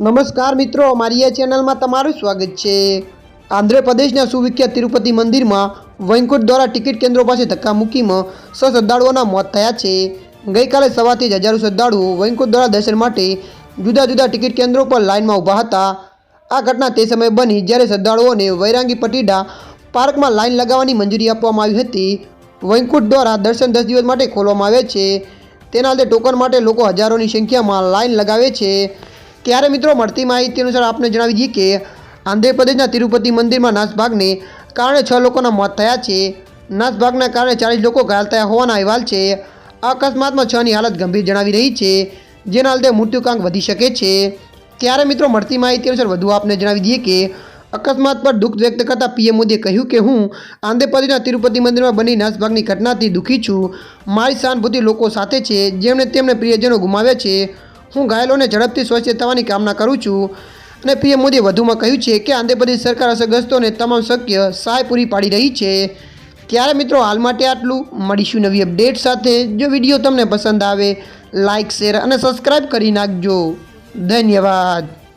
નમસ્કાર મિત્રો મારી આ ચેનલમાં તમારું સ્વાગત છે. આંધ્રપ્રદેશના સુવિખ્યાત તિરુપતિ મંદિરમાં વૈકુંઠ દ્વારા ટિકિટ કેન્દ્રો પાસે ધક્કા મૂકીમાં સ શ્રદ્ધાળુઓના મોત થયા છે. ગઈકાલે સવારથી જ હજારો શ્રદ્ધાળુઓ વૈકુંઠ દ્વારા દર્શન માટે જુદા જુદા ટિકિટ કેન્દ્રો પર લાઇનમાં ઊભા હતા. આ ઘટના તે સમયે બની જ્યારે શ્રદ્ધાળુઓને વૈરાંગી પટીડા પાર્કમાં લાઇન લગાવવાની મંજૂરી આપવામાં આવી હતી. વૈકુંઠ દ્વારા દર્શન દસ દિવસ માટે ખોલવામાં આવે છે. તેના લીધે ટોકન માટે લોકો હજારોની સંખ્યામાં લાઇન લગાવે છે. ત્યારે મિત્રો મળતી માહિતી અનુસાર આપને જણાવી દઈએ કે આંધ્રપ્રદેશના તિરુપતિ મંદિરમાં નાસભાગને કારણે છ લોકોના મોત થયા છે. નાસભાગના કારણે ચાલીસ લોકો ઘાયલ થયા હોવાના અહેવાલ છે. અકસ્માતમાં છની હાલત ગંભીર જણાવી રહી છે, જેના લીધે મૃત્યુકાંક વધી શકે છે. ત્યારે મિત્રો મળતી માહિતી અનુસાર વધુ આપને જણાવી દઈએ કે અકસ્માત પર દુઃખ વ્યક્ત કરતાં પીએમ મોદીએ કહ્યું કે હું આંધ્રપ્રદેશના તિરુપતિ મંદિરમાં બની નાસભાગની ઘટનાથી દુઃખી છું. મારી સહાનુભૂતિ લોકો સાથે છે, જેમણે તેમને પ્રિયજનો ગુમાવ્યા છે. હું ઘાયલોને ઝડપથી સ્વસ્થ થવાની કામના કરું છું. અને પીએમ મોદીએ વધુમાં કહ્યું છે કે આંધ્રપ્રદેશ સરકાર અસરગ્રસ્તોને તમામ શક્ય સહાય પૂરી પાડી રહી છે. ત્યારે મિત્રો હાલ માટે આટલું. મળીશું નવી અપડેટ સાથે. જો વીડિયો તમને પસંદ આવે લાઇક શેર અને સબસ્ક્રાઈબ કરી નાખજો. ધન્યવાદ.